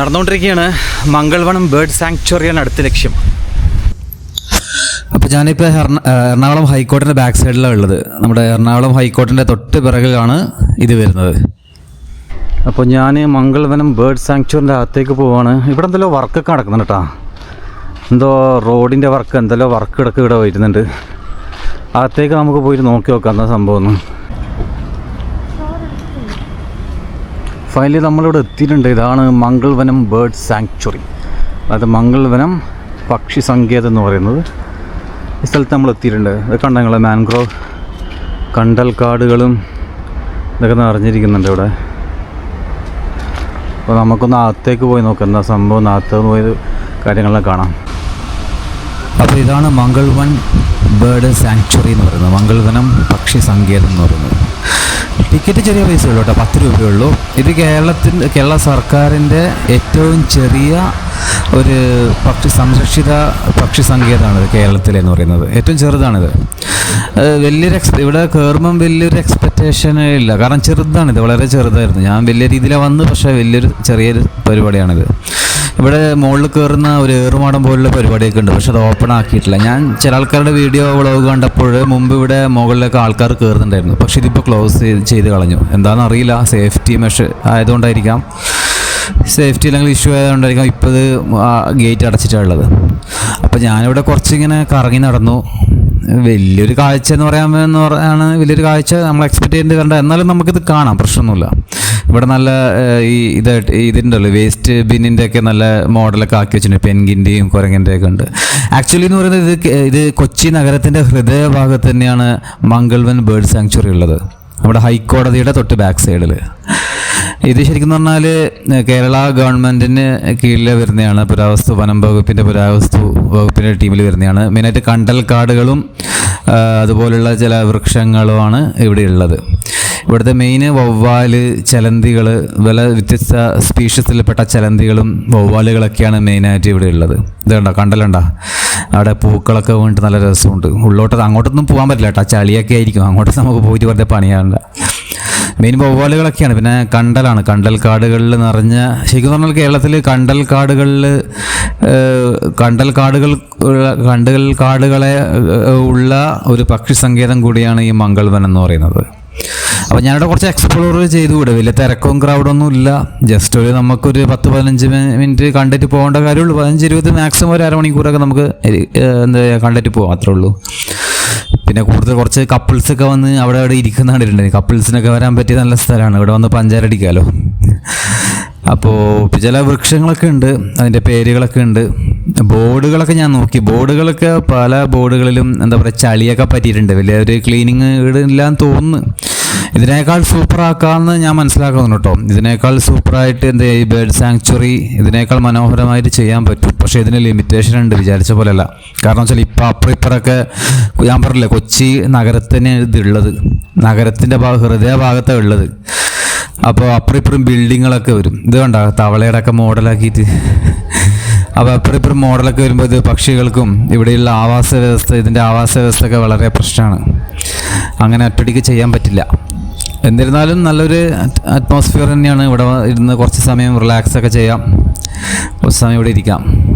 നടന്നുകൊണ്ടിരിക്കുകയാണ്. മംഗൾവണം ബേർഡ് സാങ്ച്വറിയാണ് അടുത്ത ലക്ഷ്യം. അപ്പോൾ ഞാനിപ്പോൾ എറണ- എറണാകുളം ഹൈക്കോർട്ടിന്റെ ബാക്ക് സൈഡിലാണ് ഉള്ളത്. നമ്മുടെ എറണാകുളം ഹൈക്കോർട്ടിന്റെ തൊട്ട് പിറകിലാണ് ഇത് വരുന്നത്. അപ്പോൾ ഞാൻ മംഗൾവനം ബേർഡ് സാങ്ച്വറിന്റെ അകത്തേക്ക് പോവാണ്. ഇവിടെ എന്തെല്ലോ വർക്കൊക്കെ നടക്കുന്നുണ്ട് കേട്ടോ എന്തോ റോഡിന്റെ വർക്ക് എന്തെല്ലോ വർക്ക് ഇടയ്ക്ക് ഇവിടെ വരുന്നുണ്ട്. അകത്തേക്ക് നമുക്ക് പോയിട്ട് നോക്കി നോക്കാം എന്താ സംഭവം ഫൈനലി നമ്മളിവിടെ എത്തിയിട്ടുണ്ട്. ഇതാണ് മംഗൾവനം ബേർഡ് സാങ്ച്വറി. അതായത് മംഗൾവനം പക്ഷി സങ്കേതം എന്ന് പറയുന്നത്. ഈ സ്ഥലത്ത് നമ്മൾ എത്തിയിട്ടുണ്ട്. ഇത് കണ്ട ഞങ്ങൾ മാൻഗ്രോവ് കണ്ടൽ കാടുകളും ഇതൊക്കെ നിറഞ്ഞിരിക്കുന്നുണ്ട് ഇവിടെ. അപ്പോൾ നമുക്കൊന്ന് അകത്തേക്ക് പോയി നോക്കാം. എന്താ സംഭവം? അകത്ത് പോയി കാര്യങ്ങളെല്ലാം കാണാം. അപ്പോൾ ഇതാണ് മംഗൾവൻ ബേർഡ് സാങ്ച്വറി എന്ന് പറയുന്നത്. മംഗൾവനം പക്ഷി സങ്കേതം എന്ന് പറയുന്നത്. ടിക്കറ്റ് ചെറിയ പൈസ ഉള്ളൂ കേട്ടോ പത്ത് രൂപയേ ഉള്ളൂ ഇത് കേരളത്തിന്റെ കേരള സർക്കാരിന്റെ ഏറ്റവും ചെറിയ ഒരു പക്ഷി സംരക്ഷിത പക്ഷി സങ്കേതമാണിത് കേരളത്തിലെന്ന് പറയുന്നത്. ഏറ്റവും ചെറുതാണിത്. വലിയൊരു എക്സ് ഇവിടെ കയറുമ്പം വലിയൊരു എക്സ്പെക്റ്റേഷൻ ഇല്ല. കാരണം ചെറുതാണിത് വളരെ ചെറുതായിരുന്നു. ഞാൻ വലിയ രീതിയിലാണ് വന്ന് പക്ഷേ വലിയൊരു ചെറിയൊരു പരിപാടിയാണിത്. ഇവിടെ മുകളിൽ കയറുന്ന ഒരു ഏറുമാടം പോലുള്ള പരിപാടിയൊക്കെ ഉണ്ട് പക്ഷെ അത് ഓപ്പൺ ആക്കിയിട്ടില്ല. ഞാൻ ചില ആൾക്കാരുടെ വീഡിയോ വ്ളോഗ് കണ്ടപ്പോൾ മുമ്പ് ഇവിടെ മുകളിലൊക്കെ ആൾക്കാർ കയറുന്നുണ്ടായിരുന്നു പക്ഷെ ഇതിപ്പോൾ ക്ലോസ് ചെയ്ത് കളഞ്ഞു. എന്താണെന്ന് അറിയില്ല സേഫ്റ്റി മെഷർ ആയതുകൊണ്ടായിരിക്കാം. സേഫ്റ്റി അല്ലെങ്കിൽ ഇഷ്യൂ ആയതുകൊണ്ടായിരിക്കാം ഇപ്പോൾ ഇത് ഗേറ്റ് അടച്ചിട്ടാണ് ഉള്ളത് അപ്പോൾ ഞാനിവിടെ കുറച്ചിങ്ങനെ കറങ്ങി നടന്നു. വലിയൊരു കാഴ്ച എന്ന് പറയാൻ എന്ന് പറയാണ് വലിയൊരു കാഴ്ച നമ്മൾ എക്സ്പെക്ട് ചെയ്യേണ്ടി വരണ്ട. എന്നാലും നമുക്കിത് കാണാം പ്രശ്നമൊന്നുമില്ല. ഇവിടെ നല്ല ഈ ഇതായിട്ട് ഇതിന്റെ ഉള്ളു വേസ്റ്റ് ബിന്നിന്റെ ഒക്കെ നല്ല മോഡലൊക്കെ ആക്കി വെച്ചിട്ടുണ്ട്. പെൻഗിന്റെയും കുരങ്ങിന്റെ ഒക്കെ ഉണ്ട്. ആക്ച്വലി എന്ന് പറയുന്നത് ഇത് ഇത് കൊച്ചി നഗരത്തിന്റെ ഹൃദയഭാഗത്ത് തന്നെയാണ് മംഗൾവൻ ബേർഡ് സാങ്ച്വറി ഉള്ളത്. നമ്മുടെ ഹൈക്കോടതിയുടെ തൊട്ട് ബാക്ക് സൈഡിൽ ഇത് ശരിക്കും പറഞ്ഞാൽ കേരള ഗവൺമെന്റിന് കീഴിൽ വരുന്നതാണ് പുരാവസ്തു വനം വകുപ്പിന്റെ പുരാവസ്തു വകുപ്പിന്റെ ടീമിൽ വരുന്നതാണ്. മെയിനായിട്ട് കണ്ടൽ കാടുകളും അതുപോലുള്ള ചില വൃക്ഷങ്ങളുമാണ് ഇവിടെ ഉള്ളത്. ഇവിടുത്തെ മെയിൻ വവ്വാൽ ചലന്തികൾ വില വ്യത്യസ്ത സ്പീഷ്യസിൽപ്പെട്ട ചലന്തികളും വവ്വാലുകളൊക്കെയാണ് മെയിനായിട്ട് ഇവിടെ ഉള്ളത്. ഇതുണ്ടോ കണ്ടോ? കണ്ടലുണ്ടോ? അവിടെ പൂക്കളൊക്കെ വീണിട്ട് നല്ല രസമുണ്ട്. ഉള്ളോട്ട് അങ്ങോട്ടൊന്നും പോകാൻ പറ്റില്ല കേട്ടോ. ചളിയൊക്കെ ആയിരിക്കും. അങ്ങോട്ട് നമുക്ക് പോയിട്ട് വെറുതെ പണിയാണ്ട മെയിൻ വവ്വാലുകളൊക്കെയാണ് പിന്നെ കണ്ടലാണ്. കണ്ടൽ കാടുകളിൽ നിറഞ്ഞ ശരിക്കും പറഞ്ഞാൽ കേരളത്തിൽ കണ്ടൽ കാടുകളിൽ കണ്ടൽ കാടുകൾ കണ്ടൽ കാടുകളെ ഉള്ള ഒരു പക്ഷി സങ്കേതം കൂടിയാണ് ഈ മംഗൾവൻ എന്ന് പറയുന്നത്. അപ്പോൾ ഞാനിവിടെ കുറച്ച് എക്സ്പ്ലോർ ചെയ്തു വിടും വലിയ തിരക്കും ക്രൗഡൊന്നും ഇല്ല. ജസ്റ്റ് ഒരു നമുക്കൊരു പത്ത് പതിനഞ്ച് മിനിറ്റ് കണ്ടിട്ട് പോകേണ്ട കാര്യമുള്ളൂ. പതിനഞ്ച് ഇരുപത് മാക്സിമം ഒരു അരമണിക്കൂറൊക്കെ നമുക്ക് എന്താ കണ്ടിട്ട് പോകാം അത്രേ ഉള്ളൂ. പിന്നെ കൂടുതൽ കുറച്ച് കപ്പിൾസ് ഒക്കെ വന്ന് അവിടെ അവിടെ ഇരിക്കുന്ന കണ്ടിട്ടുണ്ട് കപ്പിൾസിനൊക്കെ വരാൻ പറ്റിയ നല്ല സ്ഥലമാണ്. ഇവിടെ വന്ന് പഞ്ചാരടിക്കാമല്ലോ അപ്പോൾ ചില വൃക്ഷങ്ങളൊക്കെ ഉണ്ട്. അതിന്റെ പേരുകളൊക്കെ ഉണ്ട്. ബോർഡുകളൊക്കെ ഞാൻ നോക്കി. ബോർഡുകളൊക്കെ പല ബോർഡുകളിലും എന്താ പറയുക ചളിയൊക്കെ പറ്റിയിട്ടുണ്ട്. വലിയ ഒരു ക്ലീനിങ് ഇവിടെ ഇല്ലാന്ന് തോന്നുന്നു. ഇതിനേക്കാൾ സൂപ്പർ ആക്കാമെന്ന് ഞാൻ മനസ്സിലാക്കുന്നു കേട്ടോ. ഇതിനേക്കാൾ സൂപ്പറായിട്ട് എന്താ ഈ ബേർഡ് സാങ്ച്വറി ഇതിനേക്കാൾ മനോഹരമായിട്ട് ചെയ്യാൻ പറ്റും. പക്ഷേ ഇതിന് ലിമിറ്റേഷൻ ഉണ്ട് വിചാരിച്ച പോലെയല്ല. കാരണം വെച്ചാൽ ഇപ്പം അപ്പുറം ഇപ്പുറമൊക്കെ ഞാൻ പറഞ്ഞില്ലേ കൊച്ചി നഗരത്തിന് ഇതുള്ളത്. നഗരത്തിന്റെ ഭാഗം ഹൃദയ ഭാഗത്താണ് ഉള്ളത്. അപ്പോൾ അപ്പുറം ഇപ്പുറം ബിൽഡിങ്ങുകളൊക്കെ വരും. ഇത് കണ്ട? തവളയുടെ ഒക്കെ മോഡലാക്കിയിട്ട് അപ്പോൾ അപ്പുറം മോഡലൊക്കെ വരുമ്പോൾ ഇത് പക്ഷികൾക്കും ഇവിടെയുള്ള ആവാസ വ്യവസ്ഥ ഇതിന്റെ ആവാസ വ്യവസ്ഥയൊക്കെ വളരെ പ്രശ്നമാണ്. അങ്ങനെ ഒറ്റടിക്ക് ചെയ്യാൻ പറ്റില്ല. എന്നിരുന്നാലും നല്ലൊരു അറ്റ്മോസ്ഫിയർ തന്നെയാണ് ഇവിടെ ഇരുന്ന് കുറച്ച് സമയം റിലാക്സ് ഒക്കെ ചെയ്യാം. കുറച്ച് സമയം ഇവിടെ ഇരിക്കാം.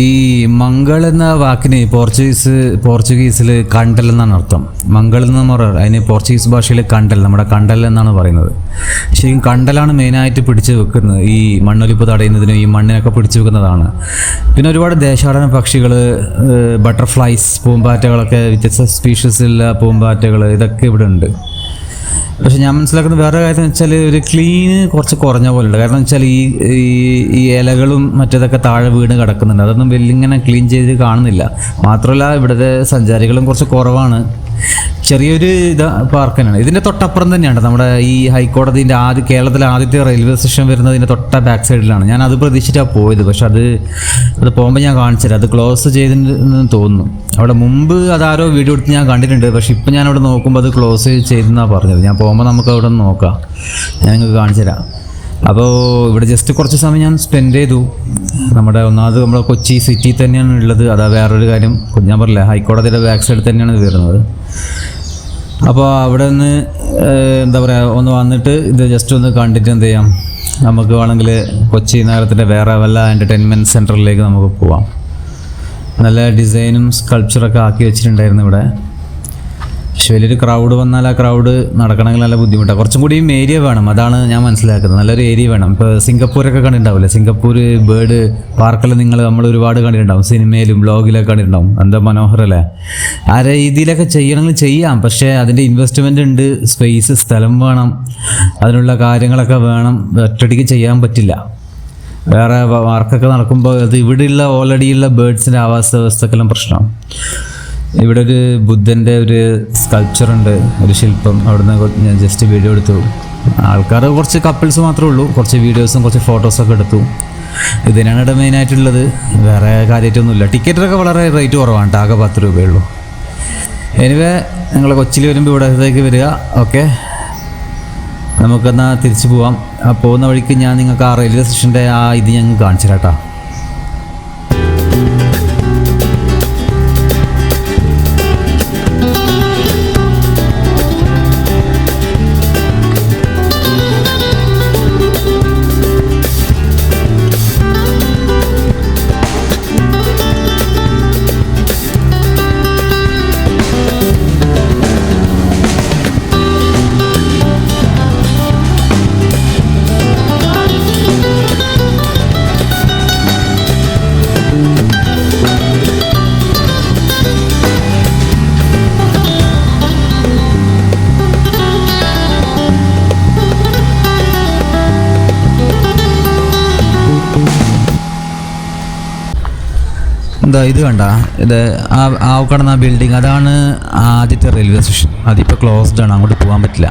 ഈ മംഗൾ എന്ന വാക്കിന് പോർച്ചുഗീസ് പോർച്ചുഗീസിൽ കണ്ടൽ എന്നാണ് അർത്ഥം. മംഗൾ എന്ന് പറയുന്നത് അതിന് പോർച്ചുഗീസ് ഭാഷയിൽ കണ്ടൽ നമ്മുടെ കണ്ടൽ എന്നാണ് പറയുന്നത്. ശരിക്കും കണ്ടലാണ് മെയിനായിട്ട് പിടിച്ചു വെക്കുന്നത്. ഈ മണ്ണൊലിപ്പ് തടയുന്നതിനും ഈ മണ്ണിനൊക്കെ പിടിച്ചു വെക്കുന്നതാണ്. പിന്നെ ഒരുപാട് ദേശാടന പക്ഷികൾ ബട്ടർഫ്ലൈസ് പൂമ്പാറ്റകളൊക്കെ വ്യത്യസ്ത സ്പീഷീസിലുള്ള പൂമ്പാറ്റകൾ ഇതൊക്കെ ഇവിടെ ഉണ്ട്. പക്ഷെ ഞാൻ മനസ്സിലാക്കുന്ന വേറെ കാര്യം എന്ന് വെച്ചാൽ ഒരു ക്ലീന് കുറച്ച് കുറഞ്ഞ പോലെ ഉണ്ട് കാരണം വെച്ചാൽ ഈ ഈ- ഇലകളും മറ്റേതൊക്കെ താഴെ വീണ് കിടക്കുന്നുണ്ട്. അതൊന്നും വലിയ ഇങ്ങനെ ക്ലീൻ ചെയ്ത് കാണുന്നില്ല. മാത്രമല്ല ഇവിടുത്തെ സഞ്ചാരികളും കുറച്ച് കുറവാണ്. ചെറിയൊരു ഇത് പാർക്ക് തന്നെയാണ്. ഇതിന്റെ തൊട്ടപ്പുറം തന്നെയാണ്. നമ്മുടെ ഈ ഹൈക്കോടതിന്റെ ആദ്യ കേരളത്തിലെ ആദ്യത്തെ റെയിൽവേ സ്റ്റേഷൻ വരുന്നതിന്റെ തൊട്ട ബാക്ക് സൈഡിലാണ് ഞാൻ അത് പ്രതീക്ഷിച്ചിട്ടാണ് പോയത്. പക്ഷെ അത് അത് പോകുമ്പോൾ ഞാൻ കാണിച്ചില്ല അത് ക്ലോസ് ചെയ്തിട്ടുണ്ടെന്ന് തോന്നുന്നു. അവിടെ മുമ്പ് അതാരോ വീഡിയോ എടുത്ത് ഞാൻ കണ്ടിട്ടുണ്ട്. പക്ഷെ ഇപ്പം ഞാൻ അവിടെ നോക്കുമ്പോൾ അത് ക്ലോസ് ചെയ്തെന്നാണ് പറഞ്ഞത്. ഞാൻ പോകുമ്പോൾ നമുക്ക് അവിടെ നോക്കാം. ഞാൻ നിങ്ങൾക്ക് കാണിച്ചു തരാം അപ്പോൾ ഇവിടെ ജസ്റ്റ് കുറച്ച് സമയം ഞാൻ സ്പെൻഡ് ചെയ്തു. നമ്മുടെ ഒന്നാമത് നമ്മുടെ കൊച്ചി സിറ്റി തന്നെയാണ് ഉള്ളത്. അതാ വേറൊരു കാര്യം. ഞാൻ പറഞ്ഞില്ല ഹൈക്കോടതിയുടെ ബാക്ക് സൈഡ് തന്നെയാണ് വരുന്നത് അപ്പോൾ അവിടെ നിന്ന് എന്താ പറയുക ഒന്ന് വന്നിട്ട് ഇത് ജസ്റ്റ് ഒന്ന് കണ്ടിട്ട് എന്ത് ചെയ്യാം? നമുക്ക് വേണമെങ്കിൽ കൊച്ചി നഗരത്തിന്റെ വേറെ വല്ല എന്റർടൈൻമെന്റ് സെന്ററിലേക്ക് നമുക്ക് പോവാം. നല്ല ഡിസൈനും സ്കൾപ്ചറൊക്കെ ആക്കി വെച്ചിട്ടുണ്ടായിരുന്നു ഇവിടെ. പക്ഷെ വലിയൊരു ക്രൗഡ് വന്നാൽ ആ ക്രൗഡ് നടക്കണമെങ്കിൽ നല്ല ബുദ്ധിമുട്ടാണ് കുറച്ചും കൂടി ഏരിയ വേണം. അതാണ് ഞാൻ മനസ്സിലാക്കുന്നത്. നല്ലൊരു ഏരിയ വേണം. ഇപ്പോൾ സിംഗപ്പൂരൊക്കെ കണ്ടിട്ടുണ്ടാവില്ലേ? സിംഗപ്പൂർ ബേർഡ് പാർക്കെല്ലാം നിങ്ങൾ നമ്മൾ ഒരുപാട് കണ്ടിട്ടുണ്ടാവും. സിനിമയിലും ബ്ലോഗിലൊക്കെ കണ്ടിട്ടുണ്ടാവും. എന്താ മനോഹരല്ലേ ആ രീതിയിലൊക്കെ ചെയ്യണമെങ്കിൽ ചെയ്യാം. പക്ഷേ അതിന്റെ ഇൻവെസ്റ്റ്മെന്റ് ഉണ്ട്. സ്പേസ് സ്ഥലം വേണം. അതിനുള്ള കാര്യങ്ങളൊക്കെ വേണം. ഒറ്റടിക്ക് ചെയ്യാൻ പറ്റില്ല. വേറെ വർക്കൊക്കെ നടക്കുമ്പോൾ അത് ഇവിടെയുള്ള ഓൾറെഡിയുള്ള ബേർഡ്സിന്റെ ആവാസ വ്യവസ്ഥക്കെല്ലാം പ്രശ്നമാണ് ഇവിടെ ഒരു ബുദ്ധന്റെ ഒരു സ്കൾപ്ചർ ഉണ്ട് ഒരു ശില്പം. അവിടുന്ന് ഞാൻ ജസ്റ്റ് വീഡിയോ എടുത്തു. ആൾക്കാർ കുറച്ച് കപ്പിൾസ് മാത്രമേ ഉള്ളൂ. കുറച്ച് വീഡിയോസും കുറച്ച് ഫോട്ടോസൊക്കെ എടുത്തു. ഇതിനാണ് ഇവിടെ മെയിനായിട്ടുള്ളത് വേറെ കാര്യമായിട്ടൊന്നുമില്ല. ടിക്കറ്റൊക്കെ വളരെ റേറ്റ് കുറവാണ്. ആകെ പത്ത് രൂപയേ ഉള്ളൂ. എനിവേ നിങ്ങൾ കൊച്ചിയിൽ വരുമ്പോൾ ഇവിടത്തേക്ക് വരിക. ഓക്കെ നമുക്കെന്നാൽ തിരിച്ചു പോവാം. പോകുന്ന വഴിക്ക് ഞാൻ നിങ്ങൾക്ക് ആ റെയിൽവേ സ്റ്റേഷന്റെ ആ ഇത് ഞങ്ങൾ കാണിച്ചു തരാം എന്താ ഇത് കണ്ട? ഇത് ആ ആ ബിൽഡിങ് അതാണ് ആദ്യത്തെ റെയിൽവേ സ്റ്റേഷൻ അതിപ്പോൾ ക്ലോസ്ഡ് ആണ്. അങ്ങോട്ട് പോകാൻ പറ്റില്ല.